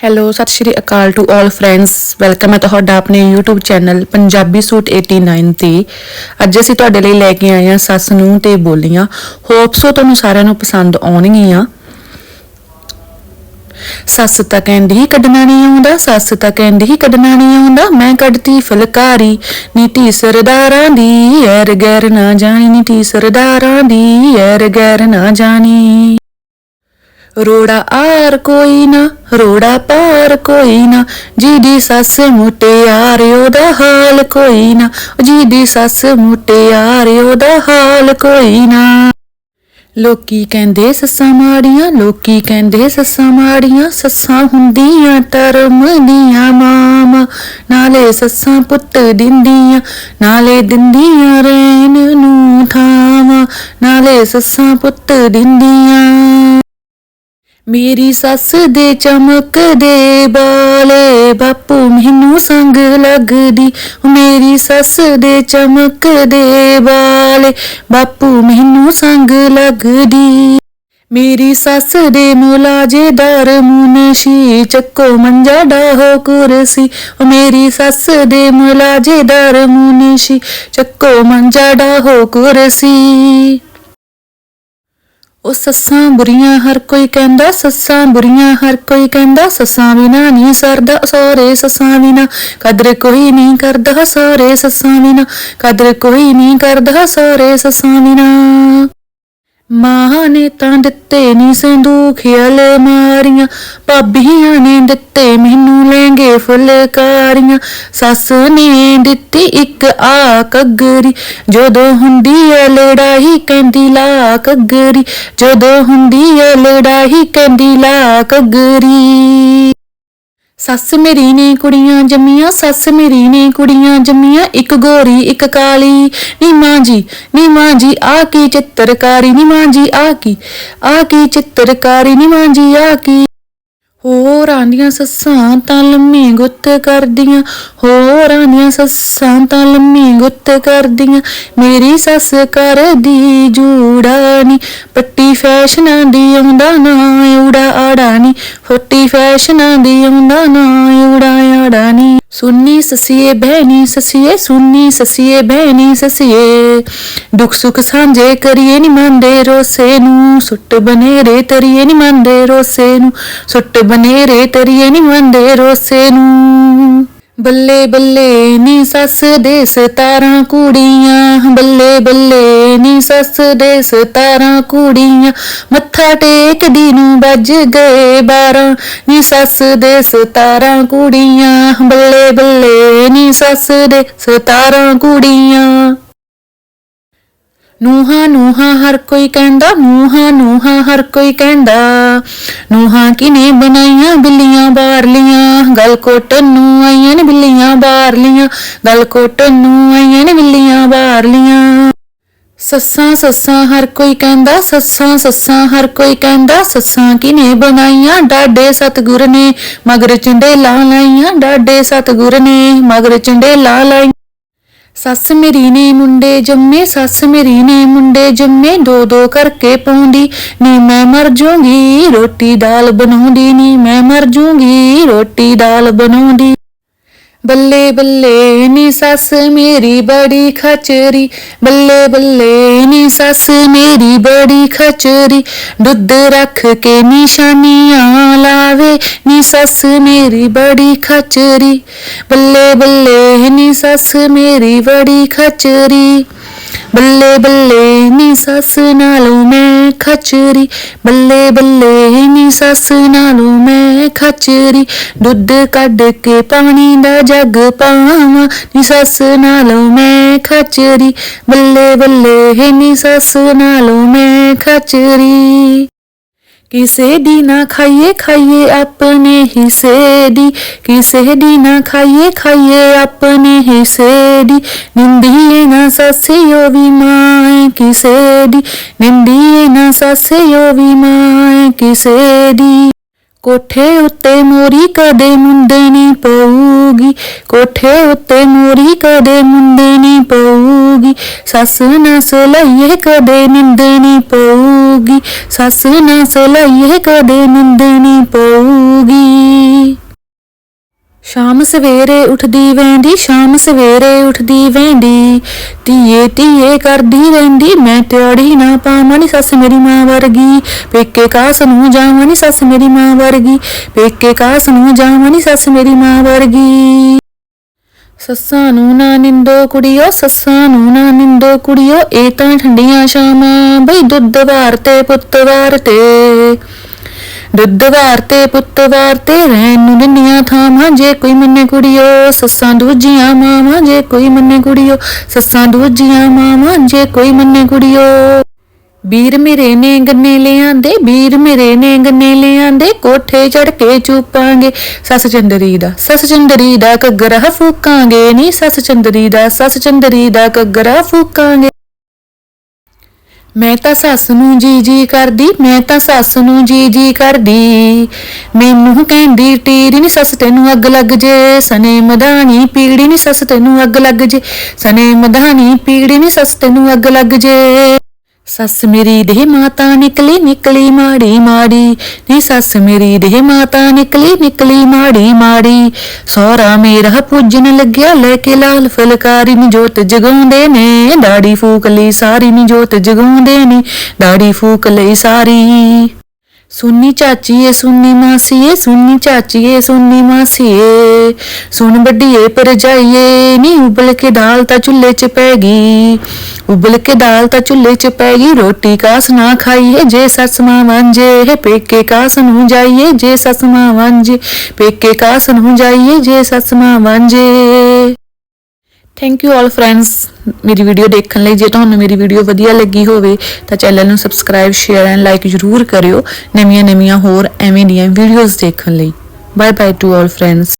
Hello ਸਤਿ ਸ਼੍ਰੀ ਅਕਾਲ ਟੂ ਆਲ ਫਰੈਂਡਸ ਵੈਲਕਮ ਹੈ ਤੁਹਾਡਾ ਆਪਣੇ YouTube ਚੈਨਲ ਪੰਜਾਬੀ ਸੂਟ 89 ਤੇ। ਅੱਜ ਅਸੀਂ ਤੁਹਾਡੇ ਲਈ ਲੈ ਕੇ ਆਏ ਹਾਂ ਸੱਸ ਨੂੰ ਤੇ ਬੋਲੀਆਂ। ਹੋਪ ਸੋ ਤੁਹਾਨੂੰ ਸਾਰਿਆਂ ਨੂੰ ਪਸੰਦ ਆਉਣਗੀਆਂ। ਸੱਸ ਤਾਂ ਕਹਿੰਦੀ ਕੱਢਣਾ ਨਹੀਂ ਆਉਂਦਾ, ਸੱਸ ਤਾਂ ਕਹਿੰਦੀ ਕੱਢਣਾ ਨਹੀਂ ਆਉਂਦਾ। ਮੈਂ ਕੱਢਤੀ ਫਲਕਾਰੀ ਨੀਤੀ ਸਰਦਾਰਾਂ ਦੀ, ਐਰ ਗੈਰ ਨਾ ਜਾਣੀ ਨੀਤੀ ਸਰਦਾਰਾਂ ਦੀ, ਐਰ ਗੈਰ ਨਾ ਜਾਣੀ। ਰੋੜਾ ਆਰ ਕੋਈ ਨਾ, ਰੋੜਾ ਪਾਰ ਕੋਈ ਨਾ ਜੀ ਦੀ ਸੱਸ ਮੁਟਿਆਰ ਉਹਦਾ ਹਾਲ ਕੋਈ ਨਾ ਜੀ ਦੀ ਸੱਸ ਮੁਟਿਆਰ ਉਹਦਾ ਹਾਲ ਕੋਈ ਨਾ। ਲੋਕੀ ਕਹਿੰਦੇ ਸੱਸਾਂ ਮਾੜੀਆਂ, ਲੋਕੀ ਕਹਿੰਦੇ ਸੱਸਾਂ ਮਾੜੀਆਂ, ਸੱਸਾਂ ਹੁੰਦੀਆਂ ਧਰਮ ਦੀਆਂ ਮਾਂ ਨਾਲੇ ਸੱਸਾਂ ਪੁੱਤ ਦਿੰਦੀਆਂ, ਨਾਲੇ ਦਿੰਦੀਆਂ ਰਹਿਣ ਨੂੰ ਥਾਵਾਂ। ਨਾਲੇ ਸੱਸਾਂ ਪੁੱਤ ਦਿੰਦੀਆਂ। ਮੇਰੀ ਸੱਸ ਦੇ ਚਮਕਦੇ ਬਾਲੇ ਬਾਪੂ ਮੈਨੂੰ ਸੰਗ ਲੱਗਦੀ। ਮੇਰੀ ਸੱਸ ਦੇ ਚਮਕਦੇ ਬਾਲੇ ਬਾਪੂ ਮੈਨੂੰ ਸੰਗ ਲੱਗਦੀ। ਮੇਰੀ ਸੱਸ ਦੇ ਮੁਲਾਜੇਦਾਰ ਮੁਨਸ਼ੀ, ਚੱਕੋ ਮੰਜਾ ਡਾਹੋ ਕੁਰਸੀ। ਓ ਮੇਰੀ ਸੱਸ ਦੇ ਮੁਲਾਜੇਦਾਰ ਮੁਨਸ਼ੀ, ਚੱਕੋ ਮੰਜਾ ਡਾਹੋ ਕੁਰਸੀ। ਉਹ ਸੱਸਾਂ ਬੁਰੀਆਂ ਹਰ ਕੋਈ ਕਹਿੰਦਾ, ਸੱਸਾਂ ਬੁਰੀਆਂ ਹਰ ਕੋਈ ਕਹਿੰਦਾ, ਸੱਸਾਂ ਬਿਨਾ ਨਹੀਂ ਸਰਦਾ ਸੋਰੇ ਸੱਸਾਂ ਬਿਨਾ ਕਦਰ ਕੋਈ ਨਹੀਂ ਕਰਦਾ ਸੋਰੇ ਸੱਸਾਂ ਬਿਨਾ ਕਦਰ ਕੋਈ ਨਹੀਂ ਕਰਦਾ ਸੋਰੇ ਸੱਸਾਂ ਬਿਨਾ ਮਾਂ ਨੇ ਤਾਂ ਦਿੱਤੇ ਨੀ ਸੰਦੂਖ ਅਲਮਾਰੀਆਂ ਭਾਬੀਆਂ ਨੇ ਦਿੱਤੇ ਮੈਨੂੰ ਲਹਿੰਗੇ ਫੁਲਕਾਰੀਆਂ, ਸੱਸ ਨੇ ਦਿੱਤੀ ਇੱਕ ਆ ਕੱਗਰੀ ਜਦੋਂ ਹੁੰਦੀ ਐ ਲੜਾਈ ਕਹਿੰਦੀ ਲਾ ਕੱਗਰੀ ਜਦੋਂ ਹੁੰਦੀ ਐ ਲੜਾਈ ਕਹਿੰਦੀ ਲਾ ਕੱਗਰੀ ਸੱਸ ਮੇਰੀ ਨੇ ਕੁੜੀਆਂ ਜੰਮੀਆਂ, ਸੱਸ ਮੇਰੀ ਨੇ ਕੁੜੀਆਂ ਜੰਮੀਆਂ, ਇੱਕ ਗੋਰੀ, ਇੱਕ ਕਾਲੀ। ਨੀ ਮਾਂ ਜੀ, ਨੀ ਮਾਂ ਜੀ, ਆ ਕੀ ਚਿੱਤਰਕਾਰੀ, ਨੀ ਮਾਂ ਜੀ, ਆ ਕੀ ਆ ਕੀ ਚਿੱਤਰਕਾਰੀ, ਨੀ ਮਾਂ ਜੀ, ਆ ਕੀ। ਹੋਰਾਂ ਦੀਆਂ ਸੱਸਾਂ ਤਾਂ ਲੰਮੀ ਗੁੱਤ ਕਰਦੀਆਂ, ਹੋਰਾਂ ਦੀਆਂ ਸੱਸਾਂ ਤਾਂ ਲੰਮੀ ਗੁੱਤ ਕਰਦੀਆਂ, ਮੇਰੀ ਸੱਸ ਕਰਦੀ ਜੂੜਾ ਨੀ ਫੈਸ਼ਨਾਂ ਦੀ ਆਉਂਦਾ ਨਾ ਉੜਾ ਆੜਾ ਫੱਟੀ ਫੈਸ਼ਨਾਂ ਦੀ ਆਉਂਦਾ ਨਾ ਉੜਾ ਆੜਾ ਸੁੰਨੀ ਸਸੀਏ ਬਹਿਨੀ ਸਸੀਏ, ਸੁੰਨੀ ਸਸੀਏ ਬਹਿਨੀ ਸਸੀਏ। ਦੁੱਖ ਸੁੱਖ ਸਾਂਝੇ ਕਰੀਏ ਨੀ ਮੰਦੇ ਰੋਸੇ ਨੂੰ। ਸੁੱਟ ਬਨੇਰੇ ਤਰੀਏ ਨੀ ਮੰਦੇ ਰੋਸੇ ਨੂੰ। ਸੁੱਟ ਬਨੇਰੇ ਤਰੀਏ ਨੀ ਮੰਦੇ ਰੋਸੇ ਨੂੰ। ਬੱਲੇ ਬੱਲੇ ਨੀ ਸੱਸ ਦੇ ਸਤਾਰਾਂ ਕੁੜੀਆਂ। ਬੱਲੇ ਬੱਲੇ ਨੀ ਸੱਸ ਦੇ ਸਤਾਰਾਂ ਕੁੜੀਆਂ। ਮੱਥਾ ਟੇਕਦੀ ਨੂੰ ਵੱਜ ਗਏ ਬਾਰਾਂ। ਨੀ ਸੱਸ ਦੇ ਸਤਾਰਾਂ ਕੁੜੀਆਂ। ਬੱਲੇ ਬੱਲੇ ਨੀ ਸੱਸ ਦੇ ਸਤਾਰਾਂ ਕੁੜੀਆਂ। ਨੂਹਾਂ ਨੂਹਾਂ, ਹਰ ਕੋਈ ਕਹਿੰਦਾ, ਨੂਹਾਂ ਨੂਹਾਂ, ਹਰ ਕੋਈ ਕਹਿੰਦਾ, ਨੂਹਾਂ ਕਿਨੇ ਬਣਾਈਆਂ, ਬਿੱਲੀਆਂ ਬਾਰਲੀਆਂ ਗਲ ਕੋਟਨ ਨੂੰ ਆਈਆਂ ਨੇ ਬਿੱਲੀਆਂ ਬਾਰਲੀਆਂ ਗਲ ਕੋਟਨ ਨੂੰ ਆਈਆਂ ਨੇ ਬਿੱਲੀਆਂ ਬਾਰਲੀਆਂ ਸੱਸਾਂ ਸੱਸਾਂ, ਹਰ ਕੋਈ ਕਹਿੰਦਾ, ਸੱਸਾਂ ਸੱਸਾਂ, ਹਰ ਕੋਈ ਕਹਿੰਦਾ, ਸੱਸਾਂ ਕਿਨੇ ਬਣਾਈਆਂ ਡਾਡੇ ਸਤਗੁਰ ਨੇ ਮਗਰ ਚੰਡੇਲਾਂ ਲਾਈਆਂ ਡਾਡੇ ਸਤਗੁਰ ਨੇ ਮਗਰ ਚੰਡੇਲਾਂ ਲਾਈਆਂ। ਸੱਸ ਮੇਰੀ ਨੇ ਮੁੰਡੇ ਜੰਮੇ, ਸੱਸ ਮੇਰੀ ਨੇ ਮੁੰਡੇ ਜੰਮੇ, ਦੋ ਦੋ ਕਰਕੇ ਪਾਉਂਦੀ ਨੀ ਮੈਂ ਮਰ ਜੂੰਗੀ ਰੋਟੀ ਦਾਲ ਬਣਾਉਂਦੀ ਨੀ ਮੈਂ ਮਰ ਜੂੰਗੀ ਰੋਟੀ ਦਾਲ ਬਣਾਉਂਦੀ। ਬੱਲੇ ਬੱਲੇ ਨੀ ਸੱਸ ਮੇਰੀ ਬੜੀ ਖਚਰੀ। ਬੱਲੇ ਬੱਲੇ ਨੀ ਸੱਸ ਮੇਰੀ ਬੜੀ ਖਚਰੀ। ਦੁੱਧ ਰੱਖ ਕੇ ਨਿਸ਼ਾਨੀਆਂ ਲਾਵੇ, ਨੀ ਸੱਸ ਮੇਰੀ ਬੜੀ ਖਚਰੀ। ਬੱਲੇ ਬੱਲੇ ਨੀ ਸੱਸ ਮੇਰੀ ਬੜੀ ਖਚਰੀ। ਬੱਲੇ ਬੱਲੇ ਨੀ ਸੱਸ ਨਾਲੋਂ ਮੈਂ ਖਚਰੀ। ਬੱਲੇ ਬੱਲੇ ਨੀ ਸੱਸ ਨਾਲੋਂ ਮੈਂ ਖਚਰੀ। ਦੁੱਧ ਕੱਢ ਕੇ ਪਾਣੀ ਦਾ ਜੱਗ ਪਾਵਾਂ ਨੀ ਸੱਸ ਨਾਲੋਂ ਮੈਂ ਖਚਰੀ ਬੱਲੇ ਬੱਲੇ ਨੀ ਸੱਸ ਨਾਲੋਂ ਮੈਂ ਖਚਰੀ ਕਿਸੇ ਦੀ ਨਾ ਖਾਈਏ ਖਾਈਏ ਆਪਣੇ ਹਿੱਸੇ ਦੀ ਕਿਸੇ ਦੀ ਨਾ ਖਾਈਏ ਖਾਈਏ ਆਪਣੇ ਹਿੱਸੇ ਦੀ ਨਿੰਦੀਏ ਨਾ ਸੱਸਿਓ ਵੀ ਮਾਂ ਕਿਸੇ ਦੀ ਨਿੰਦੀਏ ਨਾ ਸੱਸਿਓ ਵੀ ਮਾਂ ਕਿਸੇ ਦੀ ਕੋਠੇ ਉੱਤੇ ਮੋਰੀ ਕਦੇ ਮੁੰਡੇ ਨਹੀਂ ਪਊਗੀ। ਕੋਠੇ ਉੱਤੇ ਮੋਰੀ ਕਦੇ ਮੁੰਡੇ ਨਹੀਂ ਪਊਗੀ। ਸੱਸ ਨਸ ਸਲਈਏ ਕਦੇ ਨਿੰਦ ਨਹੀਂ ਪਊਗੀ। ਸੱਸ ਨਾ ਸਲਈਏ ਕਦੇ ਨਿੰਦ ਨਹੀਂ ਪਊਗੀ। ਸ਼ਾਮ ਸਵੇਰੇ ਉੱਠਦੀ ਵੈਂਦੀ, ਸ਼ਾਮ ਸਵੇਰੇ ਉੱਠਦੀ ਵੈਂਦੀ। ਧੀਏ ਧੀਏ ਕਰਦੀ ਰਹਿੰਦੀ ਮੈਂ ਤਿਆੜੀ ਨਾ ਪਾਵਾਂ ਨੀ ਸੱਸ ਮੇਰੀ ਮਾਂ ਵਰਗੀ। ਪੇਕੇ ਕਾਸ ਨੂੰ ਜਾਵਾਂ ਨੀ ਸੱਸ ਮੇਰੀ ਮਾਂ ਵਰਗੀ। ਪੇਕੇ ਕਾਸ ਨੂੰ ਜਾਵਾਂ ਨੀ ਸੱਸ ਮੇਰੀ ਮਾਂ ਵਰਗੀ। ਸੱਸਾਂ ਨੂੰ ਨਾ ਨਿੰਦੋ ਕੁੜੀਓ, ਸੱਸਾਂ ਨੂੰ ਨਾ ਨਿੰਦੋ ਕੁੜੀਓ। ਇਹ ਤਾਂ ਠੰਡੀਆਂ ਸ਼ਾਮਾਂ, ਬਈ ਦੁੱਧ ਵਾਰ ਤੇ, ਪੁੱਤ ਵਾਰ ਤੇ। ਦੁੱਧ ਵਾਰ ਤੇ ਪੁੱਤ ਵਾਰ ਤੇ ਰਹਿਣ ਨੂੰ ਨਿੰਨੀਆਂ ਥਾਵਾਂ, ਜੇ ਕੋਈ ਮੰਨੇ ਕੁੜੀਓ, ਸੱਸਾਂ ਦੂਜੀਆਂ ਮਾਵਾਂ, ਜੇ ਕੋਈ ਮੰਨੇ ਕੁੜੀਓ, ਸੱਸਾਂ ਦੂਜੀਆਂ ਮਾਵਾਂ, ਜੇ ਕੋਈ ਮੰਨੇ ਕੁੜੀਓ। ਵੀਰ ਮੇਰੇ ਨੇ ਗੰਨੇ ਲਿਆਂਦੇ, ਵੀਰ ਮੇਰੇ ਨੇ ਗੰਨੇ ਲਿਆਂਦੇ, ਕੋਠੇ ਚੜ ਕੇ ਚੁੱਪਾਂਗੇ ਸੱਸ ਚੰਦਰੀ ਦਾ, ਸੱਸ ਚੰਦਰੀ ਦਾ ਘੱਗਰਾ ਫੂਕਾਂਗੇ ਨੀ, ਸੱਸ ਚੰਦਰੀ ਦਾ, ਸੱਸ ਚੰਦਰੀ ਦਾ ਘੱਗਰਾ ਫੂਕਾਂਗੇ। ਮੈਂ ਤਾਂ ਸੱਸ ਨੂੰ ਜੀ ਜੀ ਕਰਦੀ, ਮੈਂ ਤਾਂ ਸੱਸ ਨੂੰ ਜੀ ਜੀ ਕਰਦੀ। ਮੈਨੂੰ ਕਹਿੰਦੀ ਟੀਰੀ ਨੀ ਸੱਸ ਤੈਨੂੰ ਅੱਗ ਲੱਗ ਜੇ। ਸਨੇ ਮਧਾਣੀ, ਪੀੜੀ ਨੀ ਸੱਸ ਤੈਨੂੰ ਅੱਗ ਲੱਗ ਜੇ। ਸਨੇ ਮਧਾਣੀ, ਪੀੜੀ ਨੀ ਸੱਸ ਤੈਨੂੰ ਅੱਗ ਲੱਗ ਜੇ। ਸੱਸ ਮੇਰੀ ਦੇ ਮਾਤਾ ਨਿਕਲੀ ਨਿਕਲੀ ਮਾੜੀ ਮਾੜੀ। ਨੀ ਸੱਸ ਮੇਰੀ ਦੇ ਮਾਤਾ ਨਿਕਲੀ ਨਿਕਲੀ ਮਾੜੀ ਮਾੜੀ। ਸੋਹਰਾ ਮੇਰਾ ਪੁੱਜਣ ਲੱਗਿਆ, ਲੈ ਕੇ ਲਾਲ ਫਲਕਾਰੀ ਨੀ ਜੋਤ ਜਗਾਉਂਦੇ ਨੇ। ਦਾੜੀ ਫੂਕ ਲਈ ਸਾਰੀ ਨੀ ਜੋਤ ਜਗਾਉਂਦੇ ਨੇ। ਦਾੜੀ ਫੂਕ ਲਈ ਸਾਰੀ। ਸੁੰਨੀ ਚਾਚੀ ਏ ਸੁੰਨੀ ਮਾਸੀ ਏ ਸੁੰਨੀ ਚਾਚੀ ਏ ਸੁੰਨੀ ਮਾਸੀ ਏ ਸੁਣ ਵੱਡੀਏ ਪਰ ਜਾਈਏ ਨੀ ਉਬਲ ਕੇ ਦਾਲ ਤਾਂ ਚੁੱਲ੍ਹੇ 'ਚ ਪੈ ਗਈ ਉਬਲ ਕੇ ਦਾਲ ਤਾਂ ਚੁੱਲ੍ਹੇ 'ਚ ਪੈ ਗਈ ਰੋਟੀ ਕਾਸ ਨਾ ਖਾਈਏ ਜੇ ਸੱਸ ਮਾਂ ਵਾਂਝੇ ਪੇਕੇ ਕਾਸ ਨੂੰ ਜਾਈਏ ਜੇ ਸੱਸ ਮਾਂ ਵਾਂਝੇ ਪੇਕੇ ਕਾਸ ਨੂੰ ਜਾਈਏ ਜੇ ਸੱਸ ਮਾਂ ਵਾਂਝੇ ਥੈਂਕ ਯੂ ਆਲ ਫਰੈਂਡਸ ਮੇਰੀ ਵੀਡੀਓ ਦੇਖਣ ਲਈ ਜੇ ਤੁਹਾਨੂੰ ਮੇਰੀ ਵੀਡੀਓ ਵਧੀਆ ਲੱਗੀ ਹੋਵੇ ਤਾਂ ਚੈਨਲ ਨੂੰ ਸਬਸਕ੍ਰਾਈਬ ਸ਼ੇਅਰ ਐਂਡ ਲਾਈਕ ਜ਼ਰੂਰ ਕਰਿਓ ਨਵੀਆਂ ਨਵੀਆਂ ਹੋਰ ਐਵੇਂ ਦੀਆਂ ਵੀਡੀਓਜ਼ ਦੇਖਣ ਲਈ। Bye bye to all friends